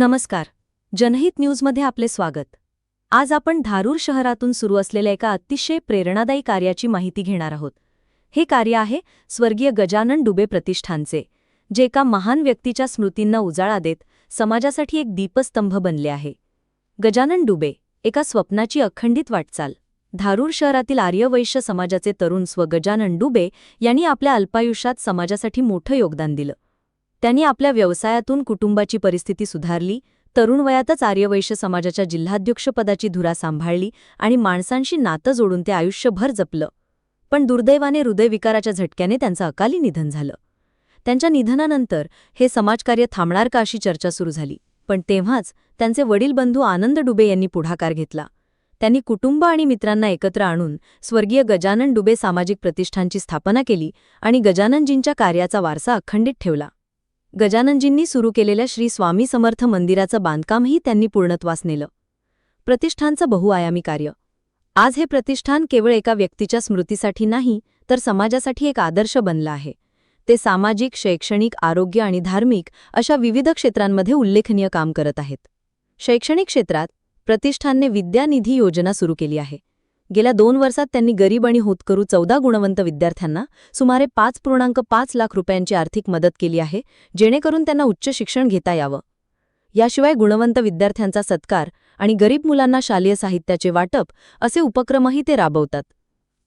नमस्कार. जनहित न्यूजमध्ये आपले स्वागत. आज आपण धारूर शहरातून सुरू असलेल्या एका अतिशय प्रेरणादायी कार्याची माहिती घेणार आहोत. हे कार्य आहे स्वर्गीय गजानन डुबे प्रतिष्ठानचे जे एका महान व्यक्तीच्या स्मृतींना उजाळा देत समाजासाठी एक दीपस्तंभ बनले आहे. गजानन डुबे एका स्वप्नाची अखंडित वाटचाल. धारूर शहरातील आर्यवैश्य समाजाचे तरुण स्व गजानन डुबे यांनी आपल्या अल्पायुष्यात समाजासाठी मोठं योगदान दिलं. त्यांनी आपल्या व्यवसायातून कुटुंबाची परिस्थिती सुधारली तरुण वयातच आर्यवैश्य समाजाच्या जिल्हाध्यक्षपदाची धुरा सांभाळली आणि माणसांशी नातं जोडून ते आयुष्यभर जपलं. पण दुर्दैवाने हृदयविकाराच्या झटक्याने त्यांचं अकाली निधन झालं. त्यांच्या निधनानंतर हे समाजकार्य थांबणार का अशी चर्चा सुरू झाली पण तेव्हाच त्यांचे वडील बंधू आनंद डुबे यांनी पुढाकार घेतला. त्यांनी कुटुंब आणि मित्रांना एकत्र आणून स्वर्गीय गजानन डुबे सामाजिक प्रतिष्ठानची स्थापना केली आणि गजाननजींच्या कार्याचा वारसा अखंडित ठेवला. गजाननजींनी सुरू केलेल्या श्री स्वामी समर्थ मंदिराचं बांधकामही त्यांनी पूर्णत्वास नेलं. प्रतिष्ठानचं बहुआयामी कार्य. आज हे प्रतिष्ठान केवळ एका व्यक्तीच्या स्मृतीसाठी नाही तर समाजासाठी एक आदर्श बनलं आहे. ते सामाजिक शैक्षणिक आरोग्य आणि धार्मिक अशा विविध क्षेत्रांमध्ये उल्लेखनीय काम करत आहेत. शैक्षणिक क्षेत्रात प्रतिष्ठानने विद्यानिधी योजना सुरू केली आहे. गेल्या दोन वर्षात त्यांनी गरीब आणि होतकरू चौदा गुणवंत विद्यार्थ्यांना सुमारे पाच पूर्णांक पाच लाख रुपयांची आर्थिक मदत केली आहे जेणेकरून त्यांना उच्च शिक्षण घेता यावं. याशिवाय गुणवंत विद्यार्थ्यांचा सत्कार आणि गरीब मुलांना शालेय साहित्याचे वाटप असे उपक्रमही ते राबवतात.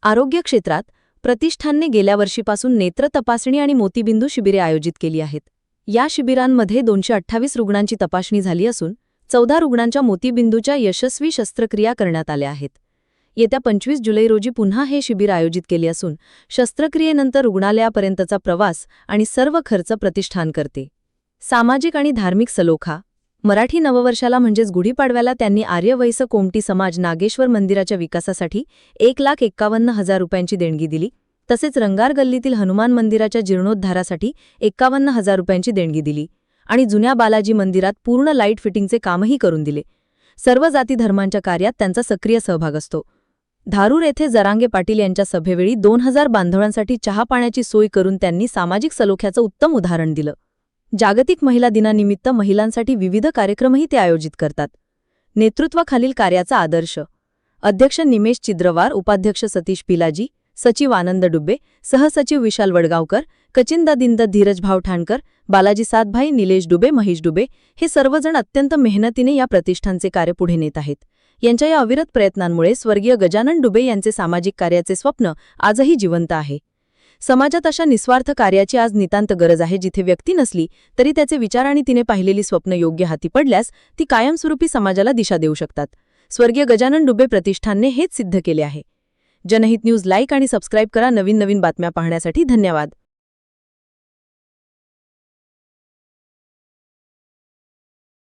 आरोग्य क्षेत्रात प्रतिष्ठानने गेल्या वर्षीपासून नेत्र तपासणी आणि मोतीबिंदू शिबिरे आयोजित केली आहेत. या शिबिरांमध्ये दोनशे अठ्ठावीस रुग्णांची तपासणी झाली असून चौदा रुग्णांच्या मोतीबिंदूच्या यशस्वी शस्त्रक्रिया करण्यात आल्या आहेत. येत्या पंचवीस जुलै रोजी पुन्हा हे शिबिर आयोजित केले असून शस्त्रक्रियेनंतर रुग्णालयापर्यंतचा प्रवास आणि सर्व खर्च प्रतिष्ठान करते. सामाजिक आणि धार्मिक सलोखा. मराठी नववर्षाला म्हणजेच गुढीपाडव्याला त्यांनी आर्यवैस कोमटी समाज नागेश्वर मंदिराच्या विकासासाठी एक लाख एक्कावन्न हजार रुपयांची देणगी दिली. तसेच रंगार गल्लीतील हनुमान मंदिराच्या जीर्णोद्धारासाठी एक्कावन्न हजार रुपयांची देणगी दिली आणि जुन्या बालाजी मंदिरात पूर्ण लाइट फिटिंगचे कामही करून दिले. सर्व जाती धर्मांच्या कार्यात त्यांचा सक्रिय सहभाग असतो. धारूर येथे जरांगे पाटील यांच्या सभेवेळी दोन हजार बांधवांसाठी चहा पाण्याची सोय करून त्यांनी सामाजिक सलोख्याचं उत्तम उदाहरण दिलं. जागतिक महिला दिनानिमित्त महिलांसाठी विविध कार्यक्रमही ते आयोजित करतात. नेतृत्वाखालील कार्याचा आदर्श. अध्यक्ष निमेश चिद्रवार उपाध्यक्ष सतीश पिलाजी सचिव आनंद डुबे सहसचिव विशाल वडगावकर कचिंदा दिंद धीरज भाव ठाणकर बालाजी सातभाई निलेश डुबे महेश डुबे हे सर्वजण अत्यंत मेहनतीने या प्रतिष्ठानचे कार्य पुढे नेत आहेत. यांच्या या अविरत प्रयत्नांमुळे स्वर्गीय गजानन डुबे यांचे सामाजिक कार्याचे स्वप्न आजही जिवंत आहे. समाजात अशा निस्वार्थ कार्याची आज नितांत गरज आहे जिथे व्यक्ती नसली तरी त्याचे विचार आणि तिने पाहिलेली स्वप्न योग्य हाती पडल्यास ती कायमस्वरूपी समाजाला दिशा देऊ शकतात. स्वर्गीय गजानन डुबे प्रतिष्ठानने हेच सिद्ध केले आहे. जनहित न्यूज लाईक आणि सबस्क्राईब करा नवीन नवीन बातम्या पाहण्यासाठी धन्यवाद.